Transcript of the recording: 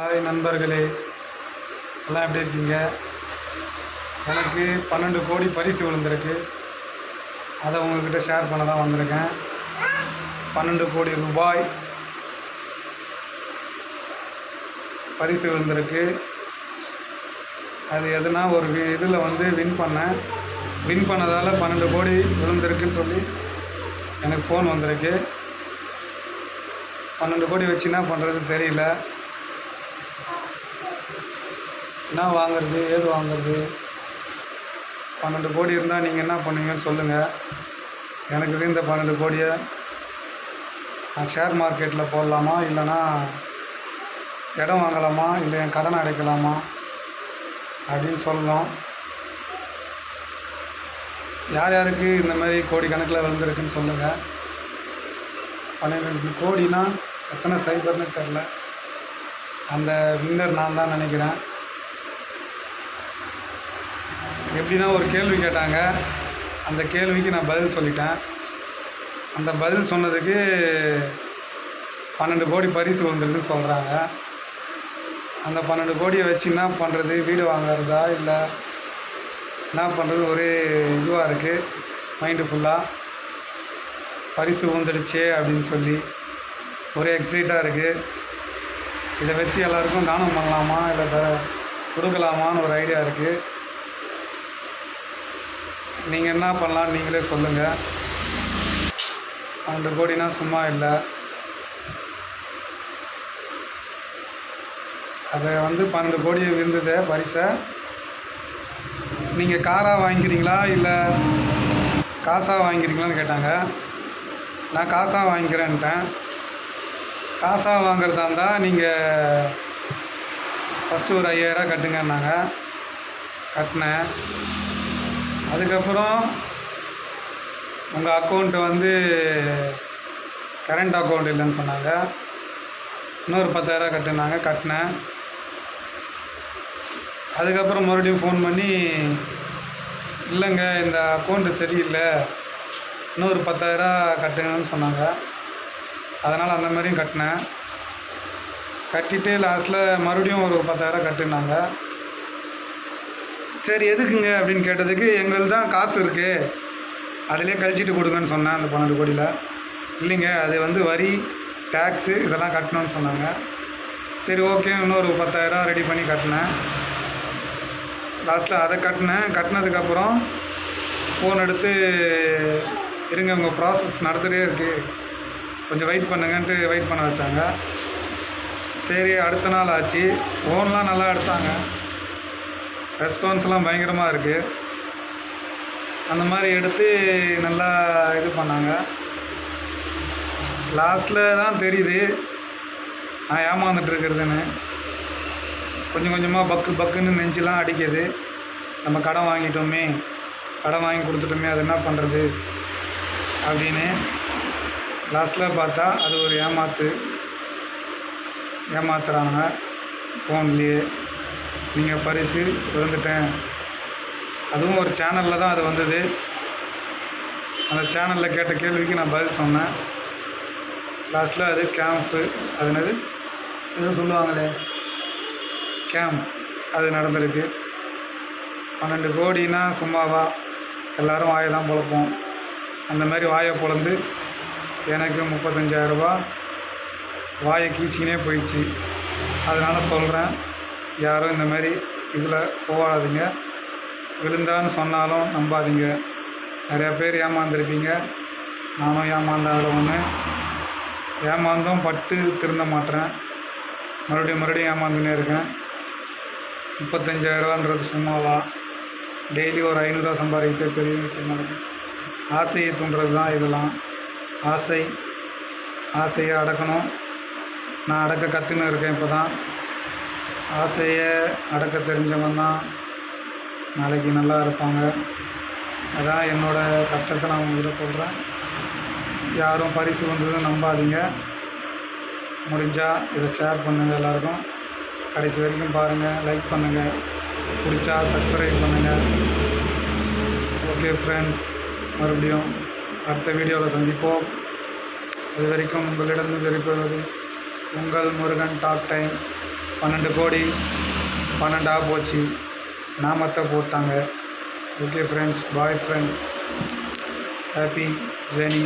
Hi நண்பர்களே. எல்லாம் எப்படி இருக்கீங்க? எனக்கு பன்னெண்டு கோடி பரிசு விழுந்திருக்கு. அதை உங்ககிட்ட ஷேர் பண்ண தான் வந்திருக்கேன். பன்னெண்டு கோடி ரூபாய் பரிசு விழுந்திருக்கு. அது எதுனா ஒரு இதில் வந்து வின் பண்ணேன். வின் பண்ணதால் பன்னெண்டு கோடி விழுந்திருக்குன்னு சொல்லி எனக்கு ஃபோன் வந்திருக்கு. பன்னெண்டு கோடி வச்சு என்ன பண்ணுறது தெரியல. என்ன வாங்குறது ஏது வாங்குறது? பன்னெண்டு கோடி இருந்தால் நீங்கள் என்ன பண்ணுவீங்கன்னு சொல்லுங்கள் எனக்கு இந்த பன்னெண்டு கோடியை. நான் ஷேர் மார்க்கெட்டில் போடலாமா? இல்லைன்னா இடம் வாங்கலாமா? இல்லை என் கடனை அடைக்கலாமா? அப்படின்னு சொல்லலாம். யார் யாருக்கு இந்த மாதிரி கோடி கணக்கில் விழுந்திருக்குன்னு சொல்லுங்கள் பன்னெண்டு கோடினா எத்தனை சைபர்னு தெரில அந்த வின்னர் நான் தான் நினைக்கிறேன். எப்படின்னா ஒரு கேள்வி கேட்டாங்க. அந்த கேள்விக்கு நான் பதில் சொல்லிட்டேன். அந்த பதில் சொன்னதுக்கு பன்னெண்டு கோடி பரிசு விழுந்திருக்குன்னு சொல்கிறாங்க அந்த பன்னெண்டு கோடியை வச்சு என்ன பண்ணுறது வீடு வாங்குறதா இல்லை என்ன பண்ணுறது ஒரே இதுவாக இருக்குது மைண்டு ஃபுல்லாக பரிசு விழுந்துடுச்சே அப்படின்னு சொல்லி ஒரே எக்ஸைட்டாக இருக்குது இதை வச்சு எல்லாருக்கும் தானம் பண்ணலாமா? இல்லை த கொடுக்கலாமான்னு ஒரு ஐடியா இருக்குது நீங்கள் என்ன பண்ணலாம் நீங்களே சொல்லுங்கள் பன்னெண்டு கோடினா சும்மா இல்லை. அதை வந்து பன்னெண்டு கோடி இருந்தது பரிசை. நீங்கள் காராக வாங்கிக்கிறீங்களா இல்லை காசாக வாங்கிக்கிறீங்களான்னு கேட்டாங்க. நான் காசாக வாங்கிக்கிறேன்ட்டேன். காசாக வாங்குறதா இருந்தால் நீங்கள் ஃபஸ்ட்டு ஒரு ஐயாயிரம் கட்டுங்கன்னாங்க. கட்டினேன். அதுக்கப்புறம் உங்கள் அக்கௌண்ட்டு வந்து கரண்ட் அக்கௌண்ட் இல்லைன்னு சொன்னாங்க. இன்னொரு பத்தாயிரரூவா கட்டுனாங்க கட்டினேன். அதுக்கப்புறம் மறுபடியும் ஃபோன் பண்ணி இல்லைங்க இந்த அக்கௌண்ட்டு சரியில்லை. இன்னொரு பத்தாயிரரூவா கட்டுங்கன்னு சொன்னாங்க. அதனால் அந்த மாதிரியும் கட்டினேன். கட்டிட்டு லாஸ்ட்டில் மறுபடியும் ஒரு பத்தாயிரரூவா கட்டுனாங்க. சரி எதுக்குங்க அப்படின்னு கேட்டதுக்கு எங்களுக்கு தான் காசு இருக்குது அதிலே கழிச்சிட்டு கொடுங்கன்னு சொன்னேன் அந்த பன்னெண்டு கோடியில். இல்லைங்க அது வந்து வரி டேக்ஸு இதெல்லாம் கட்டணும்னு சொன்னாங்க. சரி ஓகே இன்னொரு பத்தாயிரம் ரெடி பண்ணி கட்டினேன். லாஸ்ட்டில் அதை கட்டினேன். கட்டினதுக்கப்புறம் ஃபோன் எடுத்து இருங்க உங்கள் ப்ராசஸ் நடத்துகிட்டே இருக்குது கொஞ்சம் வெயிட் பண்ணுங்கன்ட்டு வெயிட் பண்ண வச்சாங்க. சரி அடுத்த நாள் ஆச்சு. ஃபோன்லாம் நல்லா எடுத்தாங்க. ரெஸ்பான்ஸ்லாம் பயங்கரமாக இருக்குது அந்த மாதிரி எடுத்து நல்லா இது பண்ணாங்க. லாஸ்ட்டில் தான் தெரியுது. நான் ஏமாந்துட்டுருக்கிறதுன்னு கொஞ்சம் கொஞ்சமாக பக்கு பக்குன்னு நெஞ்செலாம் அடிக்குது. நம்ம கடன் வாங்கிட்டோமே. கடன் வாங்கி கொடுத்துட்டோமே அது என்ன பண்ணுறது அப்படின்னு லாஸ்ட்டில் பார்த்தா அது ஒரு ஏமாத்து. ஏமாத்துறாங்க. ஃபோன்லேயே. நீங்கள் பரிசு விழுந்துட்டேன் அதுவும் ஒரு சேனலில் தான் அது வந்தது. அந்த சேனலில் கேட்ட கேள்விக்கு நான் பதில் சொன்னேன். லாஸ்ட்டில் அது கேம்ப்பு அது என்னது? எதுவும் சொல்லுவாங்களே. கேம்ப் அது நடந்திருக்கு. பன்னெண்டு கோடினா சும்மாவா? எல்லோரும் வாயை தான் பிழப்போம். அந்த மாதிரி வாயை பொழந்து எனக்கு முப்பத்தஞ்சாயிரரூபா வாயை கீச்சினே போயிடுச்சு. அதனால் சொல்கிறேன் யாரும் இந்த மாதிரி இதில் போகாதீங்க விழுந்தான்னு சொன்னாலும் நம்பாதீங்க. நிறையா பேர் ஏமாந்துருப்பீங்க. நானும் ஏமாந்தாத ஒன்று ஏமாந்தும் பட்டு திருந்த மாட்டேறேன். மறுபடியும் மறுபடியும் ஏமாந்துனே இருக்கேன். முப்பத்தஞ்சாயிரரூவான்றது சும்மாவா? டெய்லி ஒரு ஐநூறுரூவா சம்பாதிக்கிறது பெரிய விஷயமா நடக்கும் ஆசையை தூண்டுறது தான் இதெல்லாம். ஆசை. ஆசையை அடக்கணும். நான் அடக்க கற்றுன்னு இருக்கேன் இப்போ தான் ஆசையை அடக்க தெரிஞ்சவன் தான் நாளைக்கு நல்லா இருப்பாங்க. அதான் என்னோடய கஷ்டத்தை நான் உங்கள்கிட்ட சொல்கிறேன் யாரும் பரிசு வந்ததும் நம்பாதீங்க. முடிஞ்சால் இதை ஷேர் பண்ணுங்கள் எல்லாருக்கும். கடைசி வரைக்கும் பாருங்கள் லைக் பண்ணுங்கள் பிடிச்சா சப்ஸ்கிரைப் பண்ணுங்கள் ஓகே ஃப்ரெண்ட்ஸ் மறுபடியும் அடுத்த வீடியோவில் சந்திப்போம். அது வரைக்கும் உங்களிடம் தெரிவிப்பது உங்கள் முருகன் டாக் டைம். பன்னெண்டு கோடி பன்னெண்டாக போச்சு. நாமத்தை போட்டாங்க. Okay friends bye friends happy journey